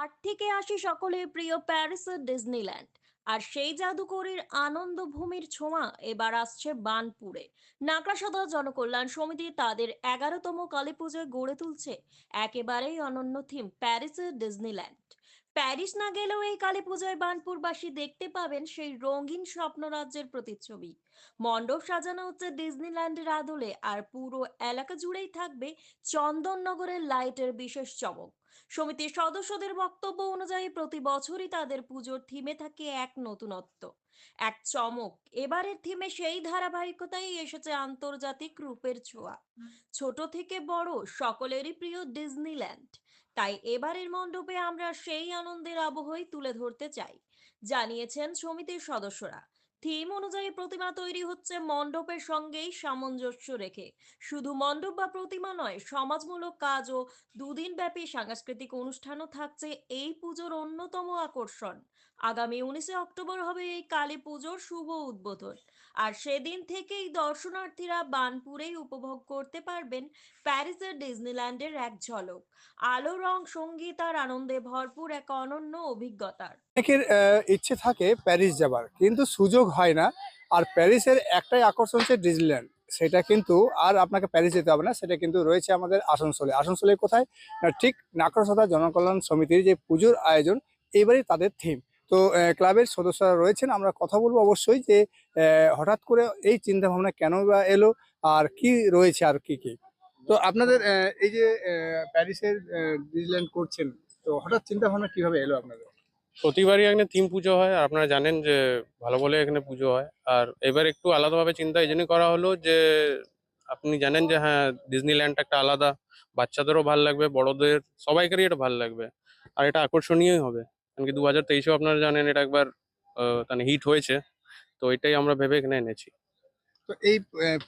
আট থেকে আসি সকলের প্রিয় প্যারিসের ডিজনিল্যান্ড। আর সেই জাদুকরের আনন্দ ভূমির ছোঁয়া এবার আসছে বানপুরে। নাকড়াসদা জনকল্যাণ সমিতি তাদের এগারোতম কালী পুজোয় গড়ে তুলছে। একেবারেই অনন্য থিম প্যারিসের ডিজনিল্যান্ড। প্যারিস না গেলেও এই কালী পুজোয় বানপুরবাসী দেখতে পাবেন সেই রঙিন স্বপ্নরাজ্যের প্রতিচ্ছবি। মণ্ডপ সাজানো হচ্ছে ডিজনিল্যান্ডের আদলে আর পুরো এলাকা জুড়েই থাকবে চন্দননগরের লাইটের বিশেষ চমক। সমিতির সদস্যদের বক্তব্য অনুযায়ী প্রতি বছরই তাদের পুজোর থিমে থাকে এক নতুনত্ব। এক চমক, এবারের থিমে সেই ধারাবাহিকতাই এসেছে আন্তর্জাতিক রূপের ছোঁয়া। ছোট থেকে বড় সকলেরই প্রিয় ডিজনিল্যান্ড। তাই এবারের মণ্ডপে আমরা সেই আনন্দের আবহই তুলে ধরতে চাই। জানিয়েছেন সমিতির সদস্যরা। থিম অনুযায়ী প্রতিমা তৈরি হচ্ছে মণ্ডপের সঙ্গেই সামঞ্জস্য রেখে। শুধু মণ্ডপ বা প্রতিমা নয়, সমাজমূলক কাজ ও দুদিন ব্যাপী সাংস্কৃতিক অনুষ্ঠানও থাকছে এই পুজোর অন্যতম আকর্ষণ। আগামী উনিশে অক্টোবর হবে এই কালী পুজোর শুভ উদ্বোধন। আর সেদিন থেকেই দর্শনার্থীরা বানপুরেই উপভোগ করতে পারবেন প্যারিসের ডিজনিল্যান্ডের এক ঝলক। আলো, রং, সংগীত আর আনন্দে ভরপুর এক অনন্য অভিজ্ঞতার। অনেকের ইচ্ছে থাকে প্যারিস যাবার, কিন্তু সুযোগ হয় না। আর প্যারিসের একটাই আকর্ষণ হচ্ছে ডিজনিল্যান্ড। সেটা কিন্তু আর আপনাকে প্যারিস যেতে হবে না, সেটা কিন্তু রয়েছে আমাদের আসানসোলে। আসানসোলে কোথায়? না, ঠিক নাকরসদা জনকল্যাণ সমিতির যে পুজোর আয়োজন, এবারই তাদের থিম তো ক্লাবের সদস্যরা রয়েছেন। আমরা কথা বলব অবশ্যই যে হঠাৎ করে এই চিন্তা ভাবনা কেন বা এলো? আর কি রয়েছে আর কি কি? তো আপনাদের এই যে প্যারিসের আহ, ডিজনিল্যান্ড করছেন তো হঠাৎ চিন্তা ভাবনা কীভাবে এলো আপনাদের? প্রতিবারই এখানে থিম পুজো হয়। আপনারা জানেন যে ভালো বলে এখানে পুজো হয়। আর এবার একটু আলাদাভাবে চিন্তা এই জন্যই করা হলো যে আপনি জানেন যে হ্যাঁ ডিজনিল্যান্ড একটা আলাদা। বাচ্চাদেরও ভালো লাগবে বড়দের সবাইকারই এটা ভালো লাগবে। আর এটা আকর্ষণীয়ই হবে। কারণ কি দু হাজার তেইশেও আপনারা জানেন এটা একবার আহ, মানে হিট হয়েছে তো এটাই আমরা ভেবে এখানে এনেছি। তো এই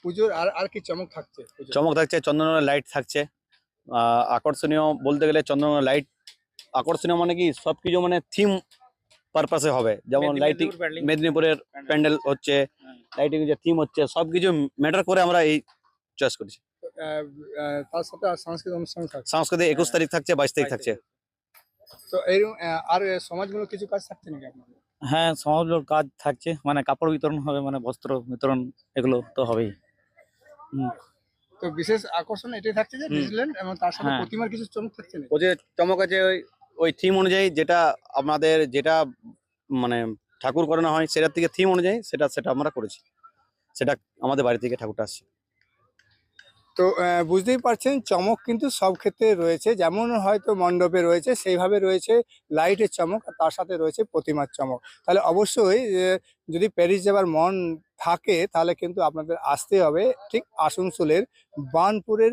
পুজোর আর আর কি চমক থাকছে চমক থাকছে চন্দনের লাইট থাকছে। আহ, আকর্ষণীয় বলতে গেলে চন্দনের লাইট আকর্ষণীয় মানে কি সবকিছু মানে থিম পারপাসে হবে। যেমন লাইটিং মেদিনীপুরের প্যান্ডেল। হচ্ছে লাইটিং যে থিম হচ্ছে সবকিছু ম্যাটার করে আমরা এই চয়েস করেছি। তার সাথে সাংস্কৃতিক অনুষ্ঠান সাংস্কৃতিক একুশ তারিখ থাকছে বাইশ তারিখ। থাকছে। তো এরকম আহ, আর সমাজমূলক কিছু কাজ থাকছে নাকি আপনাদের? হ্যাঁ সমাজমূলক কাজ থাকছে। মানে কাপড় বিতরণ হবে মানে বস্ত্র বিতরণ এগুলো তো হবেই। হুম, তো বিশেষ আকর্ষণ এটাই থাকছে যে হুম। ডিজনিল্যান্ড এবং তার সাথে হ্যাঁ। প্রতিমার কিছু চমক থাকছে নাকি? ওই যে চমক আছে ওই ওই থিম অনুযায়ী যেটা আমাদের যেটা মানে ঠাকুর করানো হয় সেটার থেকে থিম অনুযায়ী সেটা সেটা আমরা করেছি। সেটা আমাদের বাড়ি থেকে ঠাকুরটা আসছে। তো বুঝতেই পারছেন, চমক কিন্তু সব ক্ষেত্রে রয়েছে। যেমন হয়তো মণ্ডপে রয়েছে, সেইভাবে রয়েছে লাইটের চমক আর তার সাথে রয়েছে প্রতিমার চমক। তাহলে অবশ্যই যদি প্যারিস যাবার মন থাকে, তাহলে কিন্তু আপনাদের আসতে হবে ঠিক আসানসোলের বানপুরের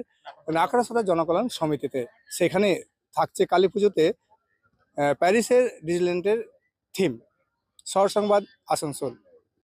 নাকড়াসদা জনকল্যাণ সমিতিতে। সেখানে থাকছে কালী পুজোতে প্যারিসের ডিজল্যান্ডের থিম শহর সংবাদ আসানসোল।